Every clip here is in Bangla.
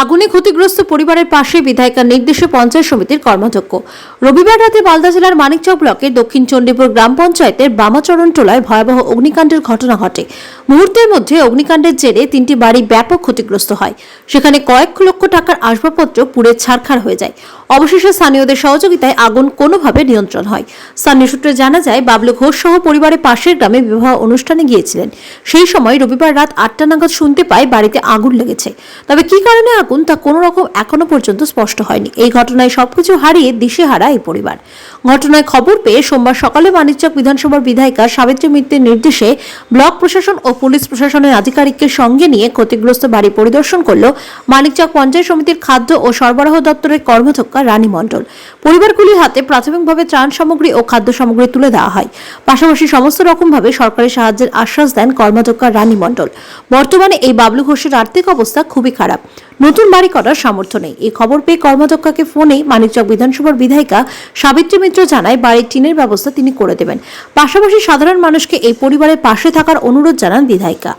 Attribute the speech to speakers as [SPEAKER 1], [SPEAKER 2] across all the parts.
[SPEAKER 1] আগুনে ক্ষতিগ্রস্ত পরিবারের পাশে বিধায়িকার নির্দেশে পঞ্চায়েত সমিতির কর্মাধ্যক্ষ রবিবার রাতে মালদা জেলার মানিকচক ব্লকের দক্ষিণ চণ্ডীপুর গ্রাম পঞ্চায়েতের বামাচরণ টোলায় ভয়াবহ অগ্নিকাণ্ডের ঘটনা ঘটে। মুহূর্তের মধ্যে অগ্নিকাণ্ডের জেরে তিনটি বাড়ি ব্যাপক ক্ষতিগ্রস্ত হয়। সেখানে কয়েক লক্ষ টাকার আসবাবপত্র পুড়ে ছারখার হয়ে যায়। অবশেষে স্থানীয়দের সহযোগিতায় আগুন কোনোভাবে নিয়ন্ত্রণ হয়। স্থানীয় সূত্রে জানা যায়, বাবলু ঘোষ সহ পরিবারের পাশের গ্রামে বিবাহ অনুষ্ঠানে গিয়েছিলেন। সেই সময় রবিবার রাত আটটা নাগাদ শুনতে পায় বাড়িতে আগুন লেগেছে। তবে কি কারণে আগুন তা কোনো রকম এখনও পর্যন্ত স্পষ্ট হয়নি। এই ঘটনায় সবকিছু হারিয়ে দিশেহারা এই পরিবার। ঘটনায় খবর পেয়ে সোমবার সকালে মানিকচক বিধানসভার বিধায়িকা সাবিত্রী মিত্রের নির্দেশে ব্লক প্রশাসন ও পুলিশ প্রশাসনের আধিকারিককে সঙ্গে নিয়ে ক্ষতিগ্রস্ত বাড়ি পরিদর্শন করল মানিকচক পঞ্চায়েত সমিতির খাদ্য ও সরবরাহ দপ্তরের কর্মধ্যক্ষা রানী মণ্ডল। পরিবারগুলির হাতে প্রাথমিকভাবে ত্রাণ সামগ্রী ও খাদ্য সামগ্রী তুলে দেওয়া হয়। পাশাপাশি সমস্ত রকমভাবে সরকারি সাহায্যের আশ্বাস দেন কর্মধ্যক্ষা রানী মণ্ডল। বর্তমানে এই বাবলু ঘোষের আর্থিক অবস্থা খুবই খারাপ। নতুন বাড়ি করার সামর্থ্য নেই। এই খবর পেয়ে কর্মধ্যক্ষাকে ফোনে মানিকচক বিধানসভার বিধায়িকা সাবিত্রী মিত্র জানায় বাড়ির টিনের ব্যবস্থা তিনি করে দেবেন। পাশাপাশি সাধারণ মানুষকে এই পরিবারের পাশে থাকার অনুরোধ জানান বিধায়িকা।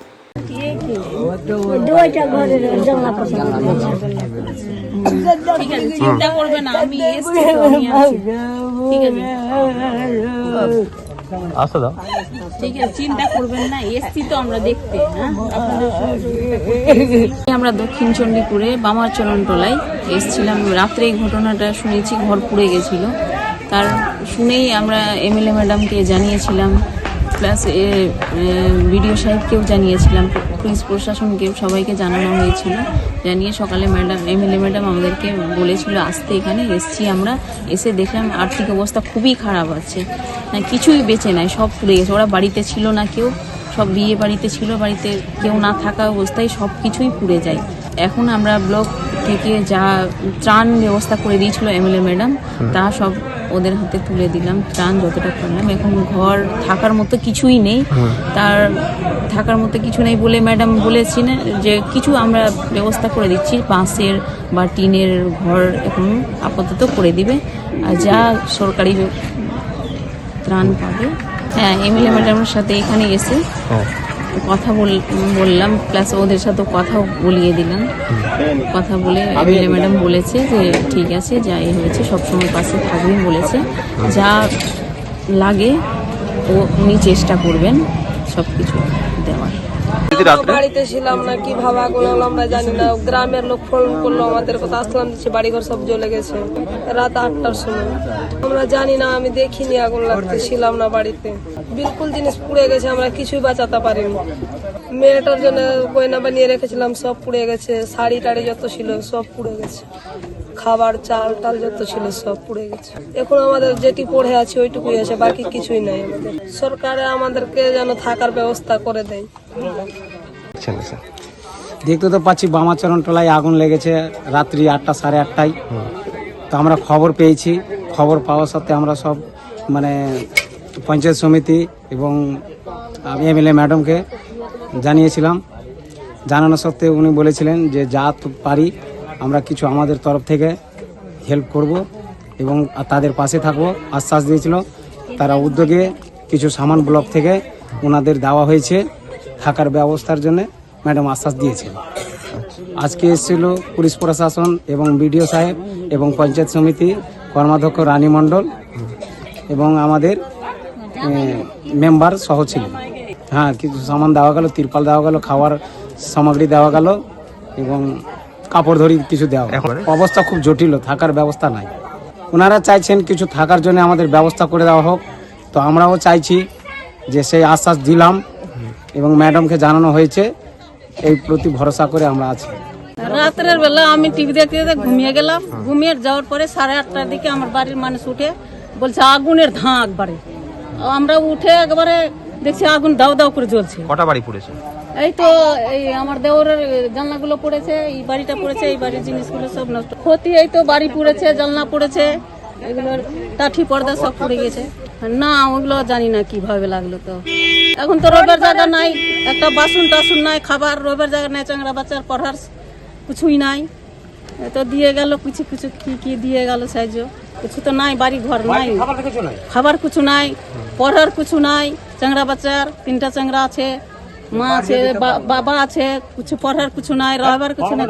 [SPEAKER 2] ঠিক আছে চিন্তা করবে না আমি। ঠিক আছে।
[SPEAKER 3] আসতে দাও।
[SPEAKER 2] ঠিক আছে, চিন্তা করবেন না, এসছি তো আমরা দেখতে হ্যাঁ। আমরা দক্ষিণ চণ্ডীপুরে বামাচরণ টোলায় এসছিলাম। রাত্রে এই ঘটনাটা শুনেছি, ঘর পুড়ে গেছিল। তার শুনেই আমরা এমএলএ ম্যাডামকে জানিয়েছিলাম প্লাস বিডিও সাহেবকেও জানিয়েছিলাম, পুলিশ প্রশাসনকে সবাইকে জানানো হয়েছিল। জানিয়ে সকালে ম্যাডাম, এমএলএ ম্যাডাম আমাদেরকে বলেছিল, আসতে এখানে, এসছি আমরা। এসে দেখলাম, আর্থিক অবস্থা খুবই খারাপ আছে। কিছুই বেঁচে নাই, সব পুড়ে গেছে। ওরা বাড়িতে ছিল না কেউ, সব বিয়ে বাড়িতে ছিল, বাড়িতে কেউ না থাকা অবস্থায় সব কিছুই পুড়ে যায়। এখন আমরা ব্লক থেকে যা ত্রাণ ব্যবস্থা করে দিয়েছিল এমএলএ ম্যাডাম তা সব ওদের হাতে তুলে দিলাম ত্রাণ যতটা করলাম। এখন ঘর থাকার মতো কিছুই নেই। তার থাকার মতো কিছু নেই বলে ম্যাডাম বলেছেন যে কিছু আমরা ব্যবস্থা করে দিচ্ছি বাঁশের বা টিনের ঘর এখন আপাতত করে দিবে। আর যা সরকারি ত্রাণ পাবে। হ্যাঁ এমএলএ ম্যাডামের সাথে এখানে এসে কথা বল- বললাম প্লাস ওদের সাথে কথাও বলিয়ে দিলাম। কথা বলে এমএলএ ম্যাডাম বলেছে যে ঠিক আছে যা এ হয়েছে সবসময় পাশে থাকবেন বলেছে। যা লাগে ও উনি চেষ্টা করবেন সব কিছু দেওয়ার
[SPEAKER 4] বাড়িতে ছিলাম না কি ভাবা গুলো আমরা জানি না। গ্রামের লোক ফোন করল আমাদের কথা আসলাম দিচ্ছে বাড়িঘর সব জ্বলে গেছে। রাত আটটার সময়। আমরা জানি না আমি দেখিনি আগুন লাগতে ছিলাম না বাড়িতে। বিলকুল জিনিস পুড়ে গেছে আমরা কিছুই বাঁচাতে পারিনি। মেয়েটার জন্য গয়না বানিয়ে রেখেছিলাম সব পুড়ে গেছে শাড়ি টাড়ি যত ছিল সব পুড়ে গেছে। খাবার চাল টাল যত ছিল সব পুড়ে গেছে। এখন আমাদের যেটি পড়ে আছে ওইটুকুই আছে বাকি কিছুই নাই আমাদের। সরকারে আমাদেরকে যেন থাকার ব্যবস্থা করে দেয়।
[SPEAKER 3] আচ্ছা আচ্ছা।
[SPEAKER 5] দেখতে তো পাচ্ছি বামাচরণ টলায় আগুন লেগেছে রাত্রি আটটা সাড়ে আটটায়। তো আমরা খবর পেয়েছি। খবর পাওয়ার সাথে আমরা সব মানে পঞ্চায়েত সমিতি এবং এমএলএ ম্যাডামকে জানিয়েছিলাম। জানানো সত্ত্বে উনি বলেছিলেন যে, যা পারি, আমরা কিছু আমাদের তরফ থেকে হেল্প করব এবং তাদের পাশে থাকব। আশ্বাস দিয়েছিল। তারা উদ্যোগে কিছু সামান ব্লক থেকে ওনাদের দেওয়া হয়েছে থাকার ব্যবস্থার জন্য ম্যাডাম আশ্বাস দিয়েছেন। আজকে এসেছিল পুলিশ প্রশাসন এবং বিডিও সাহেব এবং পঞ্চায়েত সমিতি কর্মাধ্যক্ষ রানী মণ্ডল এবং আমাদের মেম্বার সহ ছিল হ্যাঁ কিছু সামান দেওয়া গেল তিরপাল দেওয়া গেল খাওয়ার সামগ্রী দেওয়া গেল এবং কাপড় ধরি কিছু দেওয়া
[SPEAKER 3] এখন-
[SPEAKER 5] অবস্থা খুব জটিল থাকার ব্যবস্থা নাই। ওনারা চাইছেন কিছু থাকার জন্য আমাদের ব্যবস্থা করে দেওয়া হোক। তো আমরাও চাইছি যে সেই আশ্বাস দিলাম এবং ম্যাডামকে জানানো হয়েছে এই প্রতি ভরসা করে আমরা আছি।
[SPEAKER 6] রাত্রের বেলা আমি টিভি দেখতে দেখতে ঘুমিয়ে গেলাম। ঘুমিয়ে যাওয়ার পরে সাড়ে আটটার দিকে আমার বাড়ির মানুষ উঠে বলছে আগুনের ধাঁ একবারে আমরা উঠে একবারে দেখছি আগুন দাও দাও করে জ্বলছে।
[SPEAKER 3] কটা বাড়ি পুড়েছে?
[SPEAKER 6] এই তো এই আমার দেওরের জানলাগুলো পড়েছে এই বাড়িটা পড়েছে এই বাড়ির জিনিসগুলো সব নষ্ট। ক্ষতি এই তো বাড়ি পড়েছে জানলা পড়েছে এগুলোর টাঠি পর্দা সব পড়ে গেছে। না ওগুলো জানি না কীভাবে লাগল তো। এখন তো রোবের জায়গা নাই একটা বাসন টাসন নাই খাবার রোবের জায়গা নাই চাংরা বাচ্চার পড়ার কিছুই নাই। তো দিয়ে গেল কিছু কিছু কি কি দিয়ে গেল সাইজও কিছু তো নাই বাড়ি ঘর নাই। খাবার কিছু নাই? পড়ার কিছু নাই চাংরা বাচ্চার তিনটা চাংরা আছে মা আছে বাবা আছে কিছু পড়ার কিছু নাই রাবার কিছু নাই।